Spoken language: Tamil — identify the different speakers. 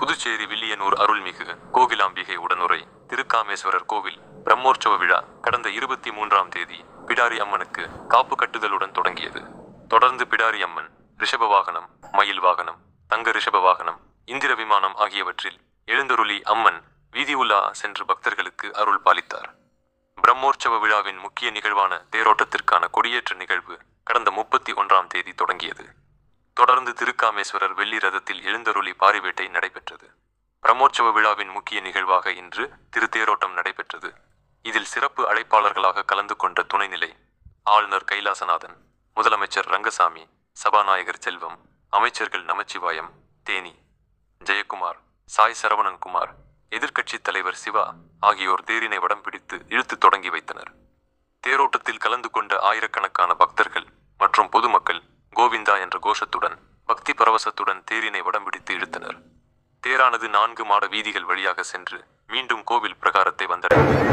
Speaker 1: புதுச்சேரி வில்லியனூர் அருள்மிகு கோகிலாம்பிகை உடனுரை திருக்காமேஸ்வரர் கோவில் பிரம்மோற்சவ விழா கடந்த இருபத்தி மூன்றாம் தேதி பிடாரி அம்மனுக்கு காப்பு கட்டுதலுடன் தொடங்கியது. தொடர்ந்து பிடாரி அம்மன் ரிஷப வாகனம் மயில் வாகனம் தங்க ரிஷப வாகனம் இந்திர விமானம் ஆகியவற்றில் எழுந்தருளி அம்மன் வீதி உலா சென்று பக்தர்களுக்கு அருள் பாலித்தார். பிரம்மோற்சவ விழாவின் முக்கிய நிகழ்வான தேரோட்டத்திற்கான கொடியேற்ற நிகழ்வு கடந்த முப்பத்தி ஒன்றாம் தேதி தொடங்கியது. தொடர்ந்து திருக்காமேஸ்வரர் வெள்ளி ரதத்தில் எழுந்தருளி பாரிவேட்டை நடைபெற்றது. பிரமோற்சவ விழாவின் முக்கிய நிகழ்வாக இன்று திருத்தேரோட்டம் நடைபெற்றது. இதில் சிறப்பு அழைப்பாளர்களாக கலந்து கொண்ட துணைநிலை ஆளுநர் கைலாசநாதன் முதலமைச்சர் ரங்கசாமி சபாநாயகர் செல்வம் அமைச்சர்கள் நமச்சிவாயம் தேனி ஜெயக்குமார் சாய் சரவணன்குமார் எதிர்க்கட்சித் தலைவர் சிவா ஆகியோர் தேரினை வடம் பிடித்து இழுத்து தொடங்கி வைத்தனர். தேரோட்டத்தில் கலந்து கொண்ட ஆயிரக்கணக்கான பக்தர்கள் பக்தி பரவசத்துடன் தேரினை வடம்பிடித்து இழுத்தனர். தேரானது நான்கு மாட வீதிகள் வழியாக சென்று மீண்டும் கோவில் பிரகாரத்தை வந்தடைந்தது